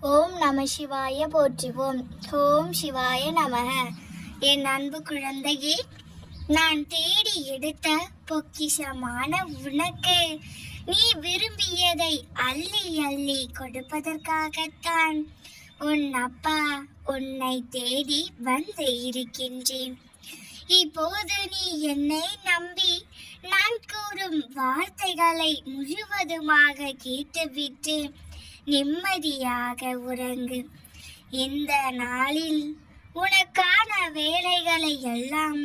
ஓம் நம சிவாய போற்றுவோம். ஓம் சிவாய நமக. என் அன்பு குழந்தையே நான் தேடி எடுத்த பொக்கிஷமான உனக்கு நீ விரும்பியதை அள்ளி அள்ளி கொடுப்பதற்காகத்தான் உன் அப்பா உன்னை தேடி வந்து இருக்கின்றேன். இப்போது நீ என்னை நம்பி நான் கூறும் வார்த்தைகளை முழுவதுமாக கேட்டுவிட்டு நிம்மதியாக உறங்கு. இந்த நாளில் உனக்கான வேலைகளை எல்லாம்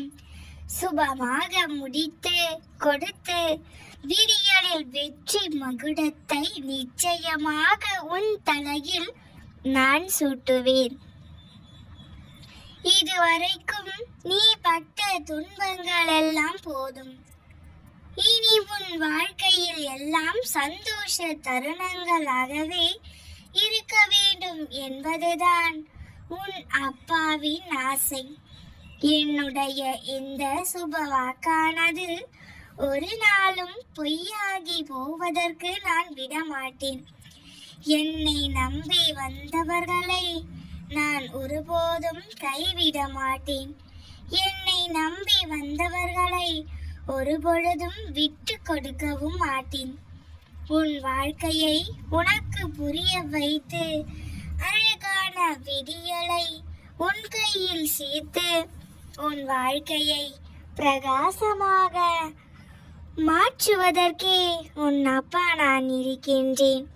சுபமாக முடித்து கொடுத்து விடியலில் வெற்றி மகுடத்தை நிச்சயமாக உன் தலையில் நான் சூட்டுவேன். இதுவரைக்கும் நீ பட்ட துன்பங்கள் எல்லாம் போதும். இனி உன் வாழ்க்கையில் எல்லாம் சந்தோஷ தருணங்களாகவே இருக்க வேண்டும் என்பதுதான் உன் அப்பாவின் ஆசை. என்னுடைய இந்த சுப வாக்கானது ஒரு நாளும் பொய்யாகி போவதற்கு நான் விடமாட்டேன். என்னை நம்பி வந்தவர்களை நான் ஒருபோதும் கைவிட மாட்டேன் என்னை நம்பி வந்தவர்களை ஒருபொழுதும் விட்டு கொடுக்கவும் மாட்டேன். உன் வாழ்க்கையை உனக்கு புரிய வைத்து அழகான விடியலை உன் கையில் சேர்த்து உன் வாழ்க்கையை பிரகாசமாக மாற்றுவதற்கே உன் அப்பா நான் இருக்கின்றேன்.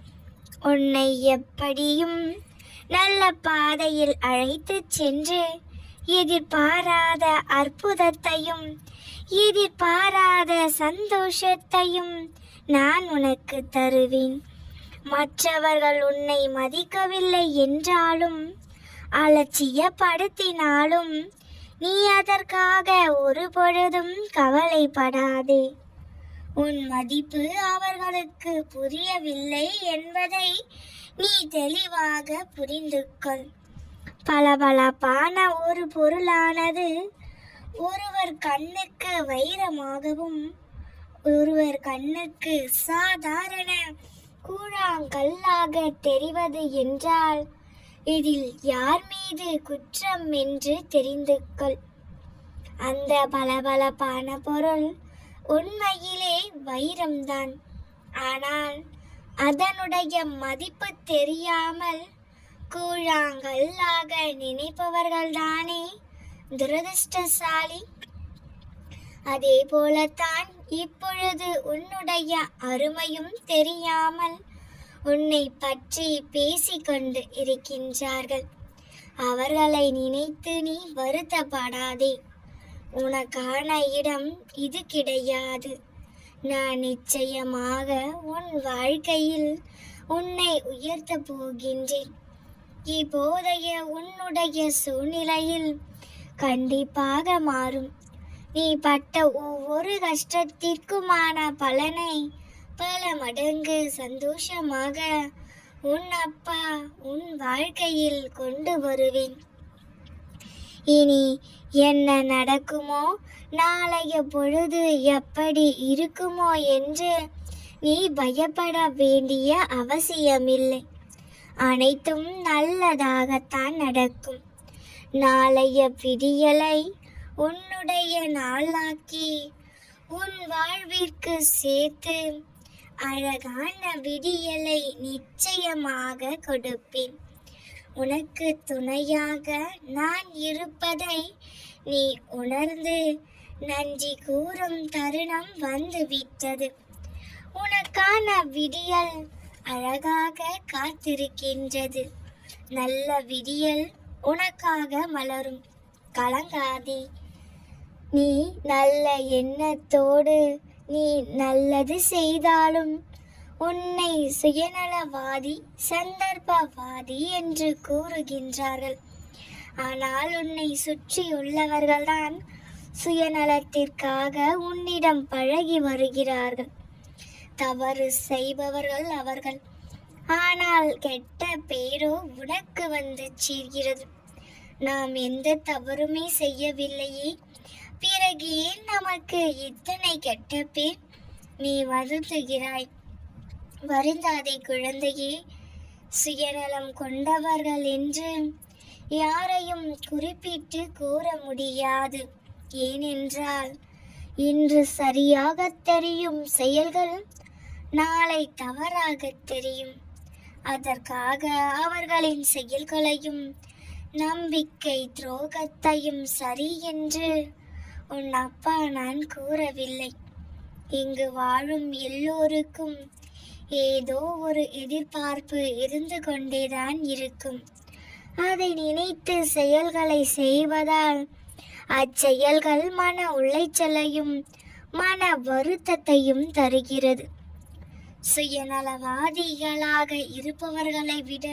உன்னை எப்படியும் நல்ல பாதையில் அழைத்துச் சென்று எதிர்பாராத அற்புதத்தையும் எதிர்பாராத சந்தோஷத்தையும் நான் உனக்கு தருவேன். மற்றவர்கள் உன்னை மதிக்கவில்லை என்றாலும் அலட்சியப்படுத்தினாலும் நீ அதற்காக ஒரு பொழுதும் கவலைப்படாதே. உன் மதிப்பு அவர்களுக்கு புரியவில்லை என்பதை நீ தெளிவாக புரிந்து கொள் பளபளப்பான ஒரு பொருளானது ஒருவர் கண்ணுக்கு வைரமாகவும் ஒருவர் கண்ணுக்கு சாதாரண கூழாங்கல்லாக தெரிவது என்றால் இதில் யார் மீது குற்றம் என்று தெரிந்து கொள். அந்த பளபளப்பான பொருள் உண்மையிலே வைரம்தான். ஆனால் அதனுடைய மதிப்பு தெரியாமல் கூழாங்கல்லாக நினைப்பவர்கள்தானே? துரதிருஷ்டசாலி அதே போலத்தான் இப்பொழுது உன்னுடைய அருமையும் தெரியாமல் உன்னை பற்றி பேசிக்கொண்டு இருக்கின்றார்கள். அவர்களை நினைத்து நீ வருத்தப்படாதே. உனக்கான இடம் இது கிடையாது. நான் நிச்சயமாக உன் வாழ்க்கையில் உன்னை உயர்த்த போகின்றேன். இப்போதைய உன்னுடைய சூழ்நிலையில் கண்டிப்பாக மாறும். நீ பட்ட ஒவ்வொரு கஷ்டத்திற்குமான பலனை பல மடங்கு சந்தோஷமாக உன் அப்பா உன் வாழ்க்கையில் கொண்டு வருவேன். இனி என்ன நடக்குமோ நாளைய பொழுது எப்படி இருக்குமோ என்று நீ பயப்பட வேண்டிய அவசியமில்லை. அனைத்தும் நல்லதாகத்தான் நடக்கும். நாளைய விடியலை உன்னுடைய நாளாக்கி உன் வாழ்விற்கு சேர்த்து அழகான விடியலை நிச்சயமாக கொடுப்பேன். உனக்கு துணையாக நான் இருப்பதை நீ உணர்ந்து நன்றி கூறும் தருணம் வந்துவிட்டது. உனக்கான விடியல் அழகாக காத்திருக்கின்றது. நல்ல விடியல் உனக்காக மலரும். கலங்காதே. நீ நல்ல எண்ணத்தோடு நீ நல்லது செய்தாலும் உன்னை சுயநலவாதி சந்தர்ப்பவாதி என்று கூறுகின்றார்கள். ஆனால் உன்னை சுற்றியுள்ளவர்கள்தான் சுயநலத்திற்காக உன்னிடம் பழகி வருகிறார்கள். தவறு செய்பவர்கள் அவர்கள். ஆனால் கெட்ட பேரோ உனக்கு வந்து சேர்கிறது. நாம் எந்த தவறுமே செய்யவில்லையே. பிறகு ஏன் நமக்கு இத்தனை கெட்ட பேர்? நீ வருந்துகிறாய். வருந்தாதே குழந்தையே. சுயநலம் கொண்டவர்கள் என்று யாரையும் குறிப்பிட்டு கூற முடியாது. ஏனென்றால் இன்று சரியாக தெரியும் செயல்கள் நாளை தவறாக தெரியும். அதற்காக அவர்களின் செயல்களையும் நம்பிக்கை துரோகத்தையும் சரி என்று உன் அப்பா நான் கூறவில்லை. இங்கு வாழும் எல்லோருக்கும் ஏதோ ஒரு எதிர்பார்ப்பு இருந்து கொண்டேதான் இருக்கும். அதை நினைத்து செயல்களை செய்வதால் அச்செயல்கள் மன உளைச்சலையும் மன வருத்தத்தையும் தருகிறது. சுயநலவாதிகளாக இருப்பவர்களை விட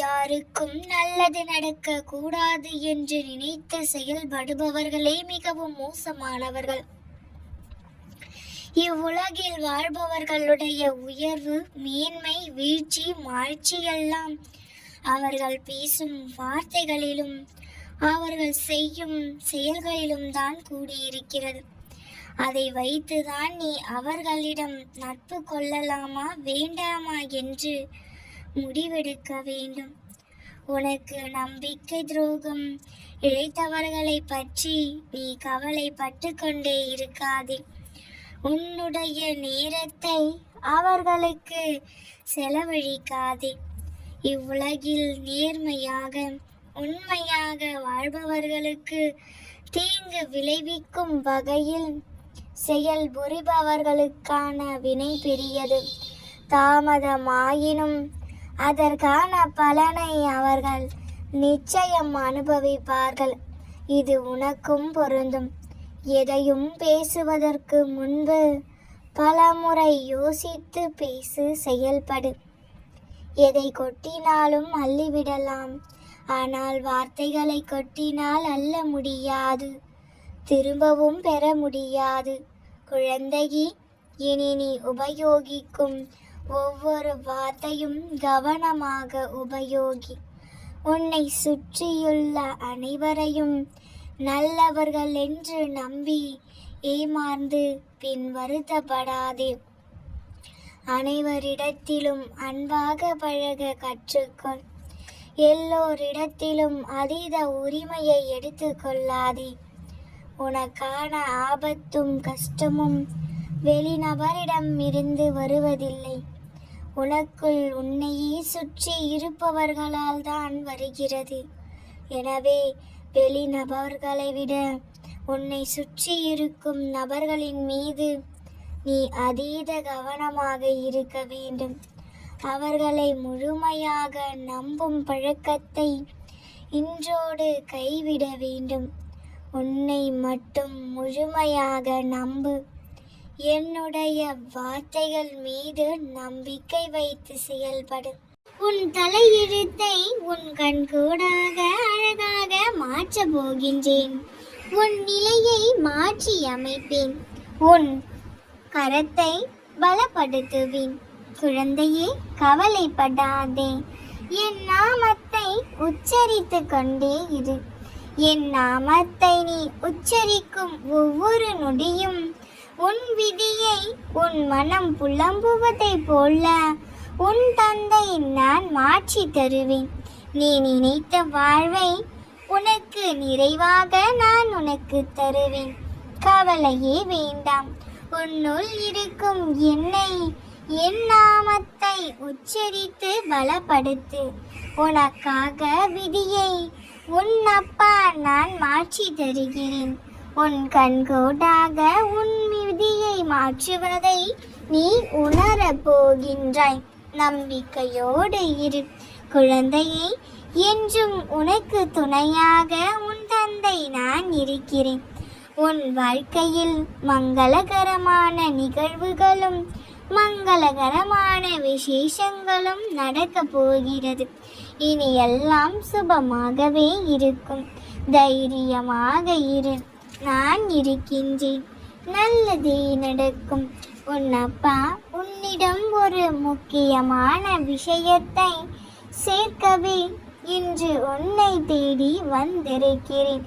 யாருக்கும் நல்லது நடக்க கூடாது என்று நினைத்து செயல்படுபவர்களே மிகவும் மோசமானவர்கள். இவ்வுலகில் வாழ்பவர்களுடைய உயர்வு மேன்மை வீழ்ச்சி மாழ்ச்சி எல்லாம் அவர்கள் பேசும் வார்த்தைகளிலும் அவர்கள் செய்யும் செயல்களிலும் தான் கூடியிருக்கிறது. அதை வைத்துதான் நீ அவர்களிடம் நட்பு கொள்ளலாமா வேண்டாமா என்று முடிவெடுக்க வேண்டும். உனக்கு நம்பிக்கை துரோகம் இழைத்தவர்களை பற்றி நீ கவலைப்பட்டு கொண்டே இருக்காதே. உன்னுடைய நேரத்தை அவர்களுக்கு செலவழிக்காதே. இவ்வுலகில் நேர்மையாக உண்மையாக வாழ்பவர்களுக்கு தீங்கு விளைவிக்கும் வகையில் செயல் புரிபவர்களுக்கான வினை பெரியது. தாமதமாயினும் அதற்கான பலனை அவர்கள் நிச்சயம் அனுபவிப்பார்கள். இது உனக்கும் பொருந்தும். எதையும் பேசுவதற்கு முன்பு பலமுறை யோசித்து பேசு செயல்படு. எதை கொட்டினாலும் அள்ளிவிடலாம். ஆனால் வார்த்தைகளை கொட்டினால் அள்ள முடியாது. திரும்பவும் பெற முடியாது. குழந்தையே இனி நீ உபயோகிக்கும் ஒவ்வொரு வார்த்தையும் கவனமாக உபயோகி. உன்னை சுற்றியுள்ள அனைவரையும் நல்லவர்கள் என்று நம்பி ஏமாந்து பின் வருத்தப்படாதே அனைவரிடத்திலும் அன்பாக பழக கற்றுக்கொள். எல்லோரிடத்திலும் அதீத உரிமையை எடுத்துக்கொள்ளாதே உனக்கான ஆபத்தும் கஷ்டமும் வெளிநபரிடம் இருந்து வருவதில்லை. உனக்குள் உன்னையே சுற்றி இருப்பவர்களால் தான் வருகிறது. எனவே வெளிநபர்களை விட உன்னை சுற்றி இருக்கும் நபர்களின் மீது நீ அதீத கவனமாக இருக்க வேண்டும். அவர்களை முழுமையாக நம்பும் பழக்கத்தை இன்றோடு கைவிட வேண்டும். உன்னை மட்டும் முழுமையாக நம்பு. என்னுடைய வார்த்தைகள் மீது நம்பிக்கை வைத்து செயல்படு. உன் தலையெழுத்தை உன் கண்கூடாக அழகாக மாற்றப் போகின்றேன். உன் நிலையை மாற்றி அமைப்பேன். உன் கரத்தை பலப்படுத்துவேன். குழந்தையே கவலைப்படாதே. என் நாமத்தை உச்சரித்து கொண்டே இரு. என் நாமத்தை நீ உச்சரிக்கும் ஒவ்வொரு நொடியும். உன் விதியை உன் மனம் புலம்புவதைப் போல உன் தந்தை நான் மாற்றி தருவேன். நீ நினைத்த வாழ்வை உனக்கு நிறைவாக நான் உனக்கு தருவேன். கவலையே வேண்டாம். உன்னுள் இருக்கும் என்னை என் நாமத்தை உச்சரித்து பலப்படுத்து. உனக்காக விதியை உன் அப்பா நான் மாற்றி தருகிறேன். உன் கண்கோட்டாக உன் விதியை மாற்றுவதை நீ உணரப் போகின்றாய். நம்பிக்கையோடு இரு. குழந்தையை என்றும் உனக்கு துணையாக உன் தந்தை நான் இருக்கிறேன். உன் வாழ்க்கையில் மங்களகரமான நிகழ்வுகளும் மங்களகரமான விசேஷங்களும் நடக்கப் போகிறது. இனி எல்லாம் சுபமாகவே இருக்கும். தைரியமாக இரு. நான் இருக்கின்றேன். நல்லதே நடக்கும். உன் அப்பா உன்னிடம் ஒரு முக்கியமான விஷயத்தை சேர்க்கவே இன்று உன்னை தேடி வந்திருக்கிறேன்.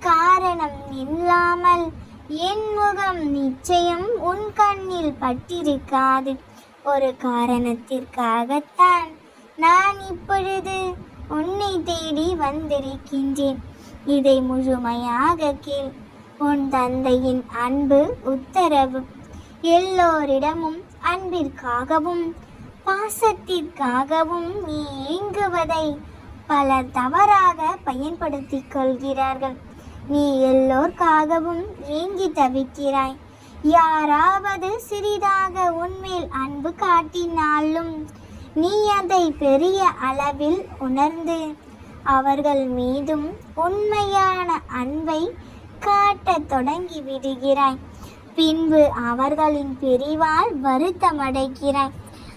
காரணம் இல்லாமல் என் முகம் நிச்சயம் உன் கண்ணில் பட்டிருக்காது. ஒரு காரணத்திற்காகத்தான் நான் இப்பொழுது உன்னை தேடி வந்திருக்கின்றேன். இதை முழுமையாக கேள். உன் தந்தையின் அன்பு உத்தரவு. எல்லோரிடமும் அன்பிற்காகவும் பாசத்திற்காகவும் நீ ஏங்குவதை பலர் தவறாக பயன்படுத்திக் கொள்கிறார்கள். நீ எல்லோர்க்காகவும் ஏங்கி தவிக்கிறாய். யாராவது சிறிதாக உன்மேல் அன்பு காட்டினாலும் நீ அதை பெரிய அளவில் உணர்ந்து அவர்கள் மீதும் உண்மையான அன்பை காட்டத் தொடங்கி விடுகிறாய் பின்பு அவர்களின் பிரிவால் வருத்தமடைகிறாய்.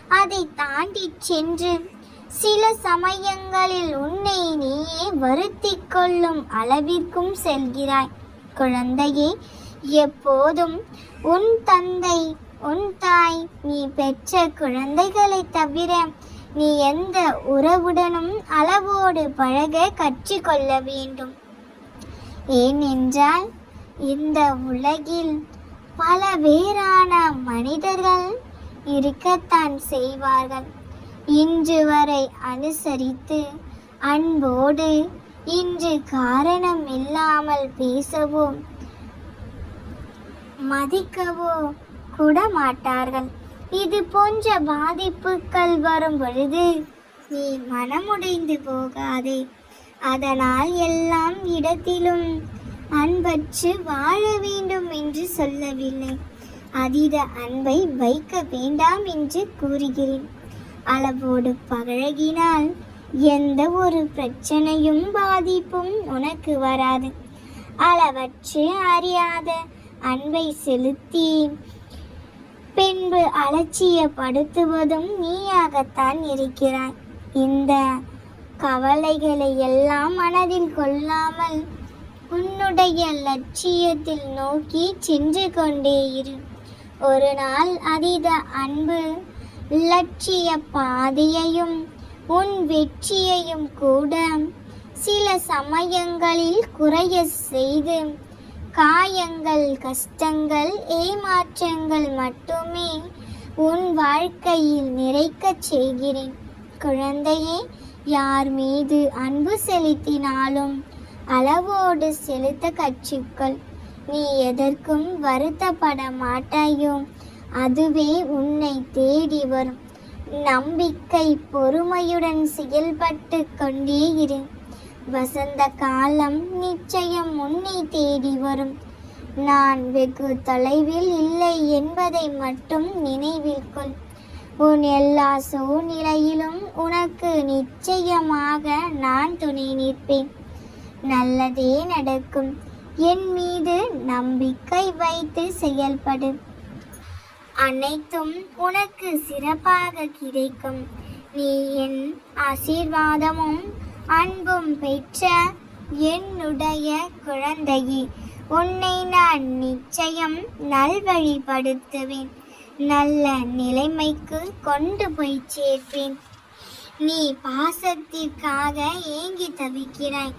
அதை தாண்டி சென்று சில சமயங்களில் உன்னை நீயே வருத்தி கொள்ளும் அளவிற்கும் செல்கிறாய். குழந்தையே எப்போதும் உன் தந்தை உன் தாய் நீ பெற்ற குழந்தைகளை தவிர நீ எந்த உறவுடனும் அளவோடு பழக கற்றுக்கொள்ள வேண்டும். ஏனென்றால் இந்த உலகில் பல வேறான மனிதர்கள் இருக்கத்தான் செய்வார்கள். இன்று வரை அனுசரித்து அன்போடு இன்று காரணம் இல்லாமல் பேசவோ மதிக்கவோ கூட மாட்டார்கள் இது போன்ற பாதிப்புகள் வரும் பொழுது நீ மனமுடைந்து போகாதே. அதனால் எல்லாம் இடத்திலும் அன்பற்று வாழ வேண்டும் என்று சொல்லவில்லை. அதீத அன்பை வைக்க வேண்டாம் என்று கூறுகிறேன். அளவோடு பழகினால் எந்த ஒரு பிரச்சனையும் பாதிப்பும் உனக்கு வராது. அளவற்று அறியாத அன்பை செலுத்தி பின்பு அலட்சியப்படுத்துவதும் நீயாகத்தான் இருக்கிறாய். இந்த கவலைகளை எல்லாம் மனதில் கொள்ளாமல் உன்னுடைய லட்சியத்தில் நோக்கி சென்று கொண்டே இரு. ஒரு நாள் அதீத அன்பு லட்சிய பாதையையும் உன் வெற்றியையும் கூட சில சமயங்களில் குறைய செய்து காயங்கள் கஷ்டங்கள் ஏமாற்றங்கள் மட்டுமே உன் வாழ்க்கையில் நிறைக்கச் செய்கிறேன். குழந்தையே யார் மீது அன்பு செலுத்தினாலும் அளவோடு செலுத்த கற்றுக்கொள். நீ எதற்கும் வருத்தப்பட மாட்டாயோ அதுவே உன்னை தேடி வரும். நம்பிக்கை பொறுமையுடன் செயல்பட்டு கொண்டே இரு. வசந்த காலம் நிச்சயம் உன்னை தேடி வரும். நான் வெகு தொலைவில் இல்லை என்பதை மட்டும் நினைவில் கொள். உன் எல்லா சூழ்நிலையிலும் உனக்கு நிச்சயமாக நான் துணை நிற்பேன். நல்லதே நடக்கும். என் மீது நம்பிக்கை வைத்து செயல்படு. அனைத்தும் உனக்கு சிறப்பாக கிடைக்கும். நீ என் ஆசீர்வாதமும் அன்பும் பெற்ற என்னுடைய குழந்தையே உன்னை நான் நிச்சயம் நல்வழிப்படுத்துவேன். நல்ல நிலைமைக்கு கொண்டு போய் சேர்ப்பேன். நீ பாசத்திற்காக ஏங்கி தவிக்கிறாய்.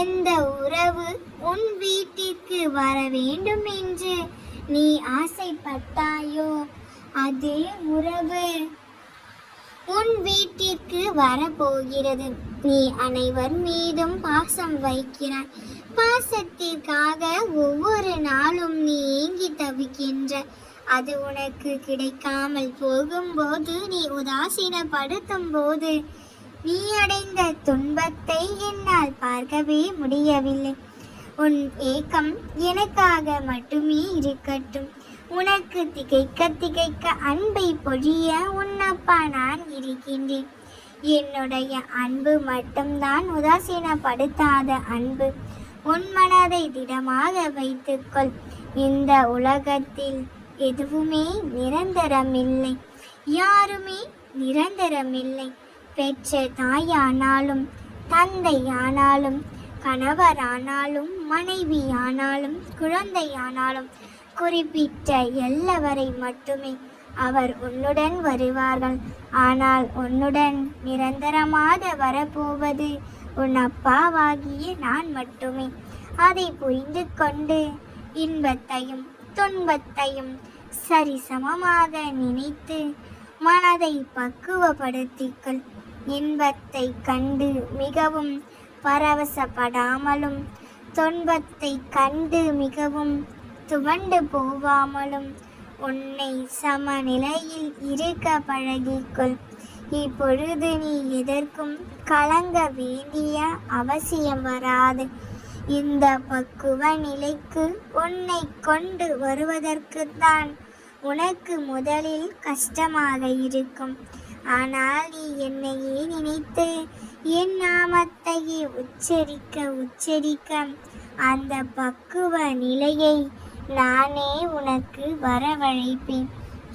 எந்த உறவு உன் வீட்டிற்கு வர வேண்டும் என்று நீ ஆசைப்பட்டாயோ அதே உறவு உன் வீட்டிற்கு வரப்போகிறது. நீ அனைவர் மீதும் பாசம் வைக்கிறாய். பாசத்திற்காக ஒவ்வொரு நாளும் நீ ஏங்கி தவிக்கின்ற. அது உனக்கு கிடைக்காமல் போகும்போது நீ உதாசீனப்படுத்தும் போது நீ அடைந்த துன்பத்தை என்னால் பார்க்கவே முடியவில்லை. உன் ஏக்கம் எனக்காக மட்டுமே இருக்கட்டும். உனக்கு திகைக்க திகைக்க அன்பை பொழிய உன் அப்பா நான் இருக்கின்றேன். என்னுடைய அன்பு மட்டும்தான் உதாசீனப்படுத்தாத அன்பு. உன் மனதை திடமாக வைத்துக்கொள். இந்த உலகத்தில் எதுவுமே நிரந்தரமில்லை. யாருமே நிரந்தரமில்லை. பெற்ற தாயானாலும் தந்தையானாலும் கணவரானாலும் மனைவியானாலும் குழந்தையானாலும் குறிப்பிட்ட எல்லவரை மட்டுமே அவர் உன்னுடன் வருவார்கள். ஆனால் உன்னுடன் நிரந்தரமாக வரப்போவது உன் அப்பாவாகிய நான் மட்டுமே. அதை புரிந்து கொண்டு இன்பத்தையும் துன்பத்தையும் சரிசமமாக நினைத்து மனதை பக்குவப்படுத்திக்கொள். இன்பத்தை கண்டு மிகவும் பரவசப்படாமலும் துன்பத்தை கண்டு மிகவும் துவண்டு போவாமலும் உன்னை சமநிலையில் இருக்க பழகிக்கொள். இப்பொழுது நீ எதற்கும் கலங்க வேண்டிய அவசியம் வராது. இந்த பக்குவ நிலைக்கு உன்னை கொண்டு வருவதற்குத்தான் உனக்கு முதலில் கஷ்டமாக இருக்கும். ஆனால் நீ என்னையே நினைத்து என் நாமத்தையே உச்சரிக்க உச்சரிக்க அந்த பக்குவ நிலையை நானே உனக்கு வரவழைப்பேன்.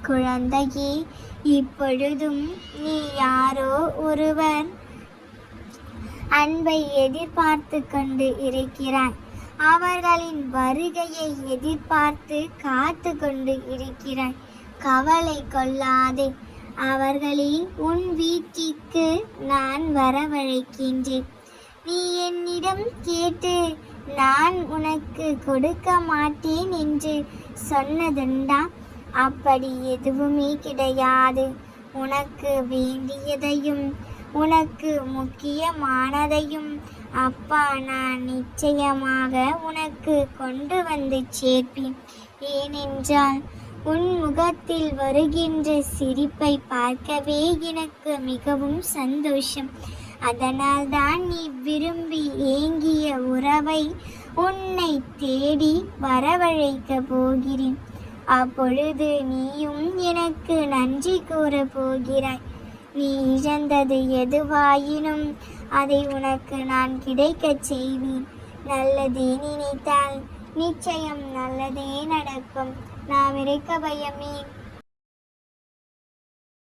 குழந்தையே இப்பொழுதும் நீ யாரோ ஒருவர் அன்பை எதிர்பார்த்து கொண்டு இருக்கிறாய். அவர்களின் வருகையை எதிர்பார்த்து காத்து கொண்டு இருக்கிறாய். கவலை கொள்ளாதே. அவர்களை உன் வீட்டிற்கு நான் வரவழைக்கின்றேன். நீ என்னிடம் கேட்டு நான் உனக்கு கொடுக்க மாட்டேன் என்று சொன்னதுண்டா? அப்படி எதுவுமே கிடையாது. உனக்கு வேண்டியதையும் உனக்கு முக்கியமானதையும் அப்பா நான் நிச்சயமாக உனக்கு கொண்டு வந்து சேர்ப்பேன். ஏனென்றால் உன் முகத்தில் வருகின்ற சிரிப்பை பார்க்கவே எனக்கு மிகவும் சந்தோஷம். அதனால் தான் நீ விரும்பி ஏங்கிய உறவை உன்னை தேடி வரவழைக்க போகிறேன். அப்பொழுது நீயும் எனக்கு நன்றி கூற போகிறாய். நீ இழந்தது எதுவாயினும் அதை உனக்கு நான் கிடைக்கச் செய்வேன். நல்லதே நினைத்தால் நிச்சயம் நல்லதே நடக்கும். நாம் இருக்க பயமே